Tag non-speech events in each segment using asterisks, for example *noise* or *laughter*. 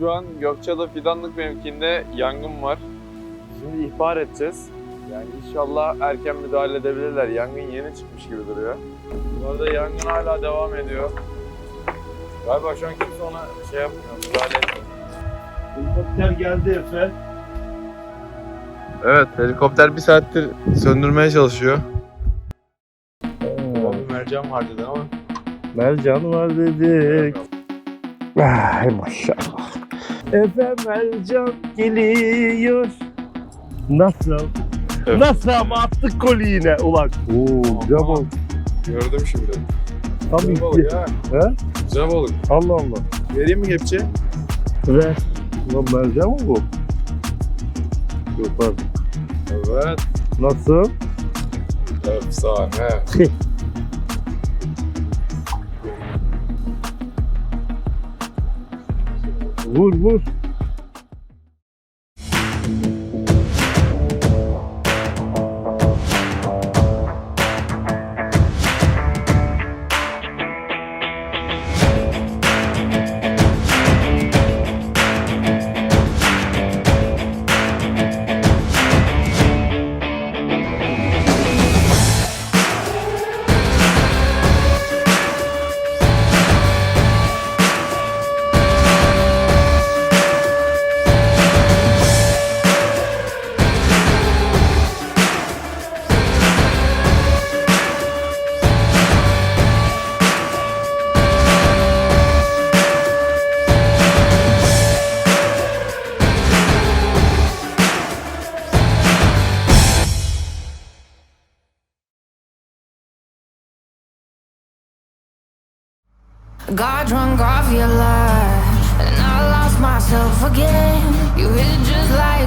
Şu an Gökçeada Fidanlık mevkiinde yangın var. Şimdi ihbar edeceğiz. Yani inşallah erken müdahale edebilirler. Yangın yeni çıkmış gibi duruyor. Bu arada yangın hala devam ediyor. Galiba şu an kimse ona şey yapmıyor, müdahale etmiyor. Helikopter geldi Efe. Evet, helikopter bir saattir söndürmeye çalışıyor. Abi mercan var dedi ama. Mercan var dedik. Ay maşallah. Efe Mercan geliyor. Nasıl? Evet. Nasıl ama attık golü yine ulan. Oo güzel. Gördüm şimdi. Tam Güzel balık ha. He? Güzel balık. Allah Allah. Vereyim mi kepçe? Ver. Ulan mercan mı bu? Yok pardon. Evet. Nasıl? Efsane. *laughs* Vur vur. Got drunk off your life, and I lost myself again. You hit just like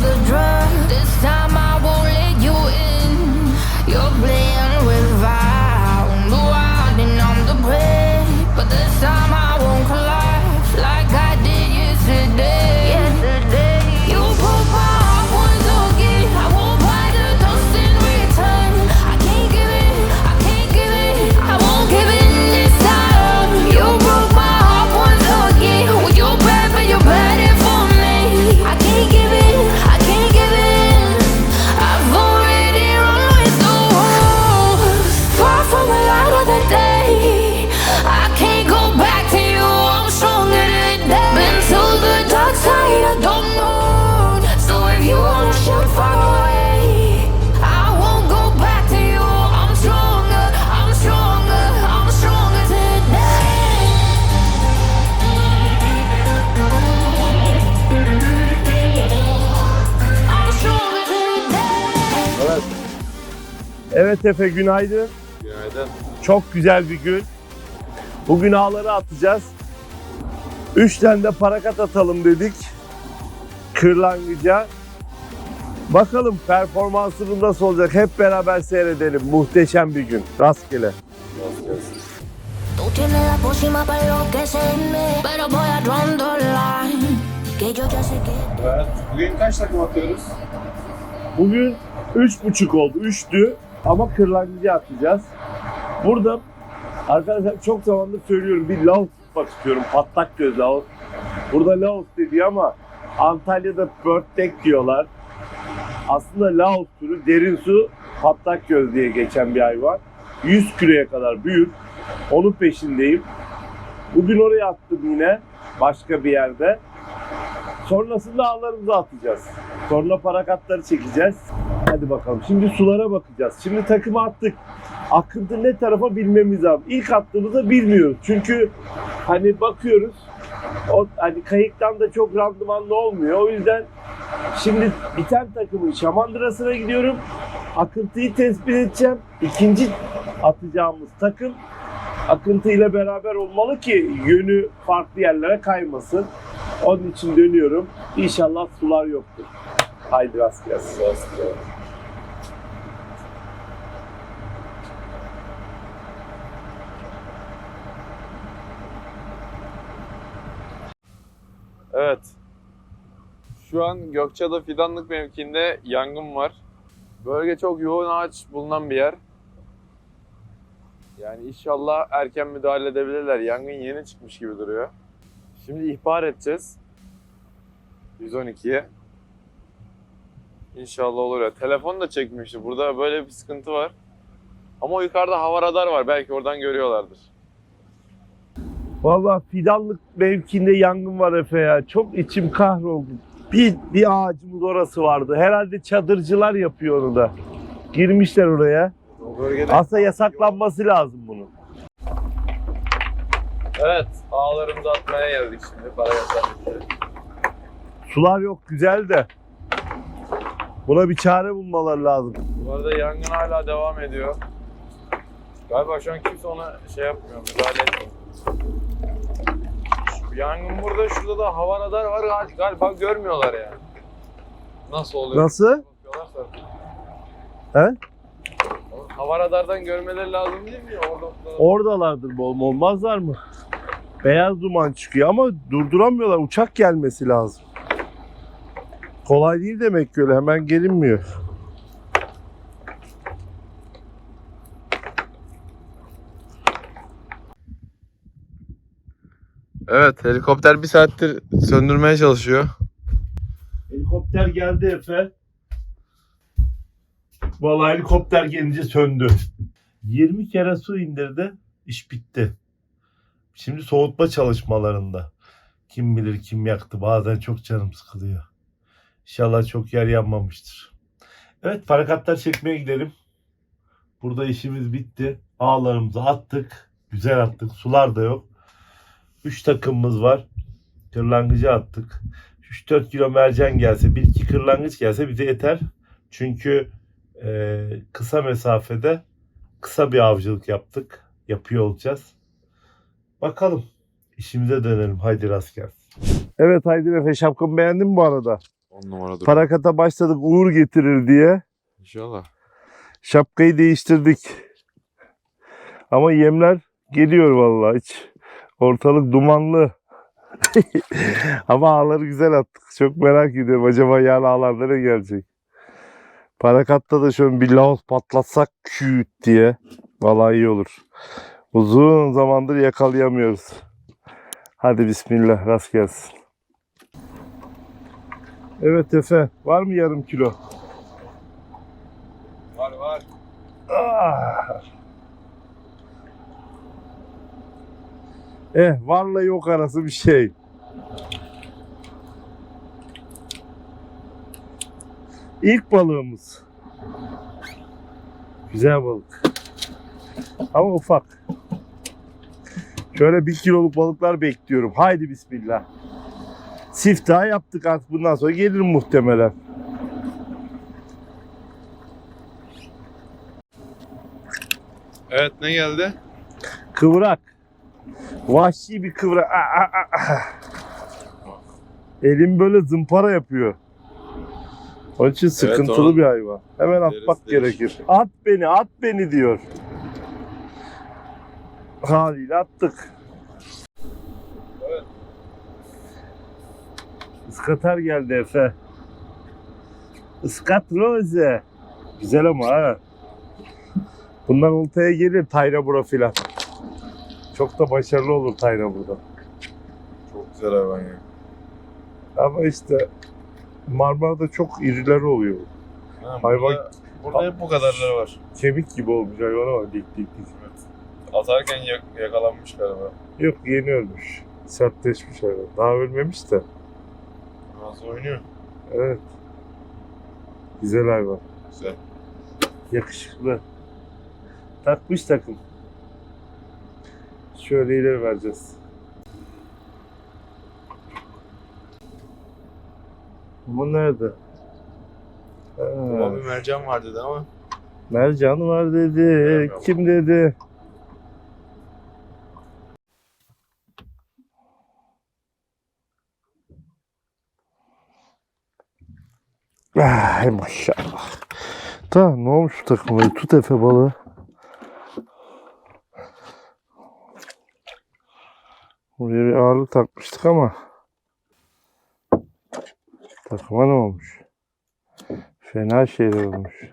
Evet Efe günaydın. Günaydın. Çok güzel bir gün. Bugün ağları atacağız. Üç tane de parakat atalım dedik. Kırlangıca. Bakalım performansımız nasıl olacak hep beraber seyredelim. Muhteşem bir gün. Rastgele. Evet. Bugün kaç takım atıyoruz? Bugün üç buçuk oldu. Üçtü ama kırlangıcı atacağız. Burada arkadaşlar çok zamandır söylüyorum bir laos tutmak istiyorum. Patlak göz laos. Burada laos dedi ama Antalya'da birdtek diyorlar. Aslında laos türü derin su patlak göz diye geçen bir hayvan. 100 kiloya kadar büyür. Onun peşindeyim. Bugün oraya attım yine. Başka bir yerde. Sonrasında ağlarımızı atacağız. Sonra parakatları çekeceğiz. Hadi bakalım. Şimdi sulara bakacağız. Şimdi takımı attık. Akıntı ne tarafa bilmemiz lazım. İlk attığımızda bilmiyoruz. Çünkü hani bakıyoruz. O hani kayıktan da çok randımanlı olmuyor. O yüzden şimdi biten takımın şamandırasına gidiyorum. Akıntıyı tespit edeceğim. İkinci atacağımız takım akıntıyla beraber olmalı ki yönü farklı yerlere kaymasın. Onun için dönüyorum. İnşallah sular yoktur. Haydi rast gelsin. Rast gelsin. Evet. Şu an Gökçeada Fidanlık mevkiinde yangın var. Bölge çok yoğun ağaç bulunan bir yer. Yani inşallah erken müdahale edebilirler. Yangın yeni çıkmış gibi duruyor. Şimdi ihbar edeceğiz. 112'ye. İnşallah olur ya. Telefon da çekmişti. Burada böyle bir sıkıntı var. Ama yukarıda hava radar var. Belki oradan görüyorlardır. Vallahi fidanlık mevkinde yangın var Efe ya. Çok içim kahroldu. Bir, bir ağacımız orası vardı. Herhalde çadırcılar yapıyor onu da. Girmişler oraya. Aslında yasaklanması lazım bunun. Evet. Ağlarımızı atmaya geldik şimdi. Para yasaklı. Sular yok güzel de. Buna bir çare bulmaları lazım. Bu arada yangın hala devam ediyor. Galiba şu an kimse ona şey yapmıyor, müdahale etmiyor. Yangın burada, şurada da hava radar var gal- galiba görmüyorlar yani. Nasıl oluyor? Nasıl? He? Hava radardan görmeleri lazım değil mi? Orada. Oradalardır bol olmazlar mı? Beyaz duman çıkıyor ama durduramıyorlar. Uçak gelmesi lazım. Kolay değil demek ki öyle hemen gelinmiyor. Evet, helikopter bir saattir söndürmeye çalışıyor. Helikopter geldi Efe. Vallahi helikopter gelince söndü. 20 kere su indirdi. iş bitti. Şimdi soğutma çalışmalarında. Kim bilir kim yaktı. Bazen çok canım sıkılıyor. İnşallah çok yer yanmamıştır. Evet parakatlar çekmeye gidelim. Burada işimiz bitti. Ağlarımızı attık. Güzel attık. Sular da yok. 3 takımımız var. Kırlangıcı attık. 3-4 kilo mercan gelse, 1-2 kırlangıç gelse bize yeter. Çünkü e, kısa mesafede kısa bir avcılık yaptık. Yapıyor olacağız. Bakalım. İşimize dönelim. Haydi rast gelsin. Evet Haydi Efe şapkamı beğendin mi bu arada? 10 numara dur. Parakata başladık uğur getirir diye. İnşallah. Şapkayı değiştirdik. Ama yemler geliyor vallahi hiç. Ortalık dumanlı. *laughs* Ama ağları güzel attık. Çok merak ediyorum. Acaba yarın ağlarda ne gelecek? Parakatta da şöyle bir laos patlatsak küt diye. Vallahi iyi olur. Uzun zamandır yakalayamıyoruz. Hadi bismillah rast gelsin. Evet Efe var mı yarım kilo? Var var. Ah. Eh varla yok arası bir şey. İlk balığımız. Güzel balık. Ama ufak. Şöyle bir kiloluk balıklar bekliyorum. Haydi bismillah. Siftah yaptık artık bundan sonra gelir muhtemelen. Evet ne geldi? Kıvrak. Vahşi bir kıvrak. Ah, ah, ah, ah. Elim böyle zımpara yapıyor. Onun için sıkıntılı onun bir hayvan. Hemen atmak gerekir. At beni, at beni diyor. Haliyle attık. Iskatar geldi Efe. Iskat Rose. Güzel ama ha. Bundan oltaya gelir Tayra Bura filan. Çok da başarılı olur Tayra burada. Çok güzel hayvan ya. Ama işte Marmara'da çok irileri oluyor. Ha, Hayvan- Burada, burada hep bu kadarları var. Kemik gibi olmuş hayvana bak dik dik dik. Atarken yak- yakalanmış galiba. Yok yeni ölmüş. Sertleşmiş hayvan. Daha ölmemiş de. Nasıl oynuyor? Evet. Güzel hayvan. Güzel. Yakışıklı. Takmış takım. Şöyle ileri vereceğiz. Bu nerede? Ama bir mercan var dedi ama. mercan var dedi. Kim dedi? Ay maşallah. Da ne olmuş bu takım böyle? Tut Efe balığı. Buraya bir ağırlık takmıştık ama takıma ne olmuş? Fena şeyler olmuş.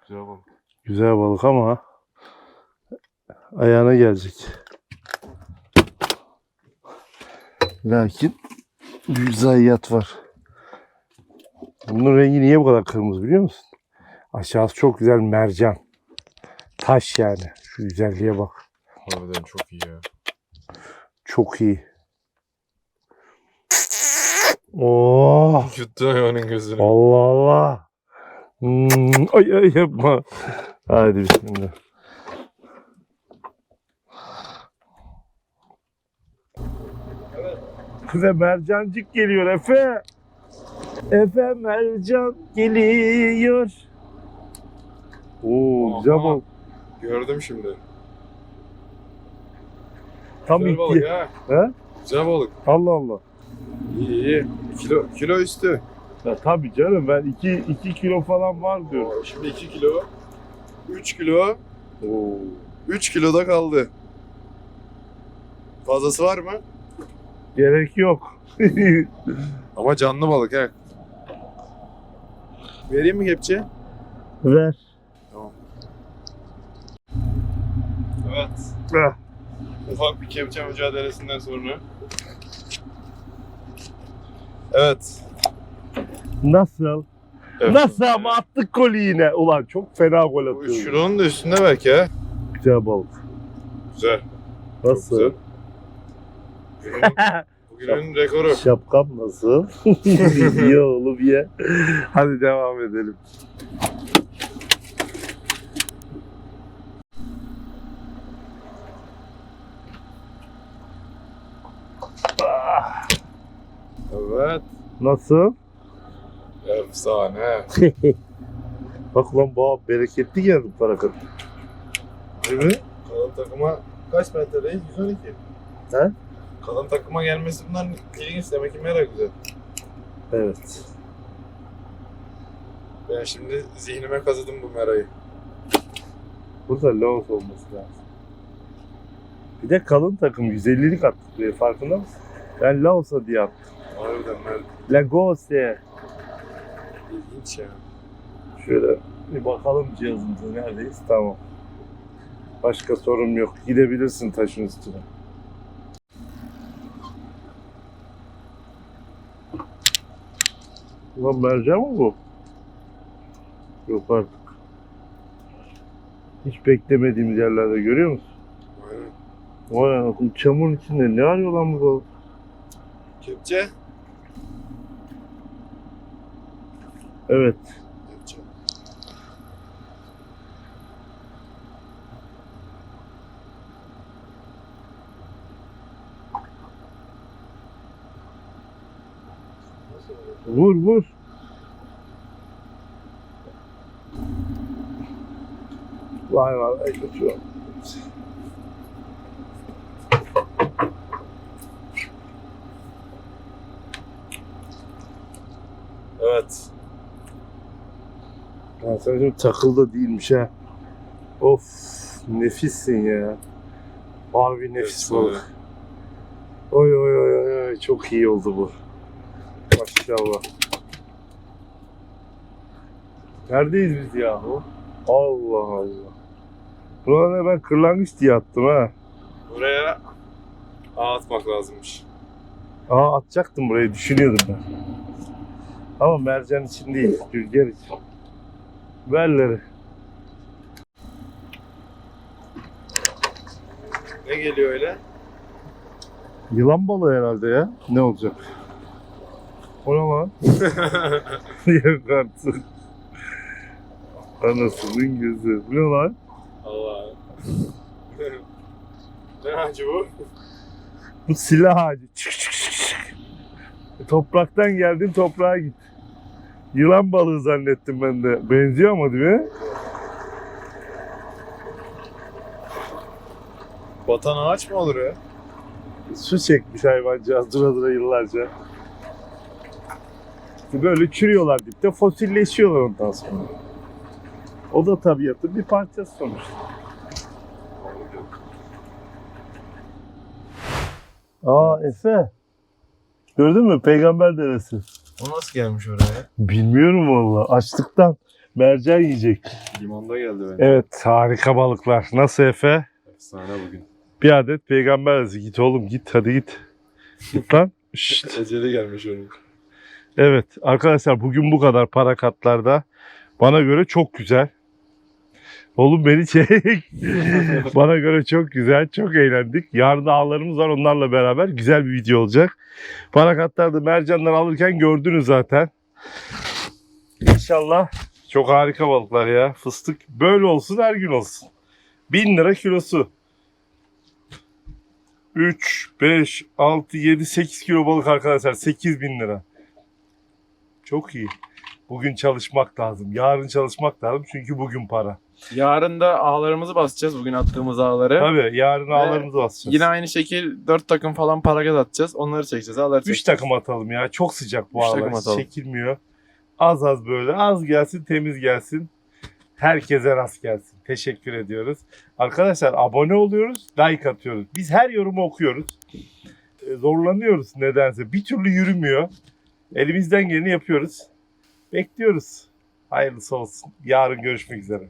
Güzel balık. Güzel balık ama ayağına gelecek. Lakin bir zayiat var. Bunun rengi niye bu kadar kırmızı biliyor musun? Aşağısı çok güzel mercan. Taş yani. Şu güzelliğe bak. Harbiden çok iyi ya. Çok iyi. Oh. Yuttu hayvanın gözünü. Allah Allah. Hmm, ay ay yapma. Hadi bismillah. Kıza mercancık geliyor Efe. Efe mercan geliyor. Oo güzel Aha. Gördüm şimdi. Tam Güzel balık itti. ha. He? Güzel balık. Allah Allah. İyi iyi. Kilo, kilo üstü. Ya tabii canım ben 2 2 kilo falan var diyorum. Oo, Şimdi 2 kilo. 3 kilo. Oo. 3 kiloda kaldı. Fazlası var mı? Gerek yok. *laughs* Ama canlı balık he. Vereyim mi kepçe? Ver. Evet. Ah. Ufak bir kepçe mücadelesinden sonra. Evet. Nasıl? Evet. Nasıl ama attık golü yine. Ulan çok fena gol Bu atıyor. Şuranın da üstünde belki ha. Güzel balık. Güzel. Çok Nasıl? güzel. Bugünün, *laughs* bugünün rekoru. Şapkam nasıl? *laughs* ye oğlum ye. Hadi devam edelim. Evet. Nasıl? Efsane. *laughs* Bak lan bu bereketli geldi para kadar. Değil mi? Kalın takıma kaç metredeyiz? 112. He? Kalın takıma gelmesi bunların ilginç demek ki merak güzel. Evet. Ben şimdi zihnime kazıdım bu merayı. Burada Laos olması lazım. Bir de kalın takım 150'lik attık buraya farkında mısın? Ben Laos'a diye attım. Harbiden mer Lagos diye. İlginç ya. Şöyle bir bakalım cihazımıza neredeyiz? Tamam. Başka sorun yok. Gidebilirsin taşın üstüne. Ulan mercan mı bu? Yok artık. Hiç beklemediğimiz yerlerde görüyor musun? Aynen. Vay anasını çamurun içinde ne arıyor lan bu balık? Kepçe. Evet. Vur vur. Vay vay kaçıyor. Evet. Ya sen şimdi takılda değilmiş ha. Of nefissin ya. Harbi nefis Efsane. balık. Oy oy oy oy çok iyi oldu bu. Maşallah. Neredeyiz biz yahu? Allah Allah. Buralara ben kırlangıç diye attım ha. Buraya ağ atmak lazımmış. Aa atacaktım burayı düşünüyordum ben. Ama mercan için değil, rüzgar için. Verleri. Ne geliyor öyle? Yılan balığı herhalde ya. Ne olacak? O ne lan? *laughs* *laughs* Yok artık. Anasının gözü. Bu ne lan? Allah. ne acı bu? Bu silah ağacı. Çık çık çık çık. Topraktan geldin toprağa git. Yılan balığı zannettim ben de. Benziyor ama değil mi? Batan ağaç mı olur ya? Su çekmiş hayvancağız dura dura yıllarca. İşte Böyle çürüyorlar dipte fosilleşiyorlar ondan sonra. O da tabiatın bir parçası sonuçta. Aa Efe. Gördün mü? Peygamber deresi. O nasıl gelmiş oraya? Bilmiyorum valla. Açlıktan. mercan yiyecek. Limonda geldi bence. Evet harika balıklar. Nasıl Efe? Efsane bugün. Bir adet peygamber arası. Git oğlum git hadi git. Git lan. *laughs* Şşt. Eceli gelmiş onun. Evet arkadaşlar bugün bu kadar para katlarda. Bana göre çok güzel. Oğlum beni çek. *laughs* Bana göre çok güzel. Çok eğlendik. Yarın ağlarımız var onlarla beraber. Güzel bir video olacak. Para katlarda mercanlar alırken gördünüz zaten. İnşallah çok harika balıklar ya. Fıstık böyle olsun her gün olsun. 1000 lira kilosu. 3, 5, 6, 7, 8 kilo balık arkadaşlar. 8 bin lira. Çok iyi. Bugün çalışmak lazım. Yarın çalışmak lazım çünkü bugün para. Yarın da ağlarımızı basacağız bugün attığımız ağları. Tabii yarın ağlarımızı basacağız. Yine aynı şekil 4 takım falan paragaz atacağız. Onları çekeceğiz. Ağları 3 çekeceğiz. takım atalım ya. Çok sıcak bu Üç takım atalım. Çekilmiyor. Az az böyle. Az gelsin temiz gelsin. Herkese rast gelsin. Teşekkür ediyoruz. Arkadaşlar abone oluyoruz. Like atıyoruz. Biz her yorumu okuyoruz. E, Zorlanıyoruz nedense. Bir türlü yürümüyor. Elimizden geleni yapıyoruz. Bekliyoruz. Hayırlısı olsun. Yarın görüşmek üzere.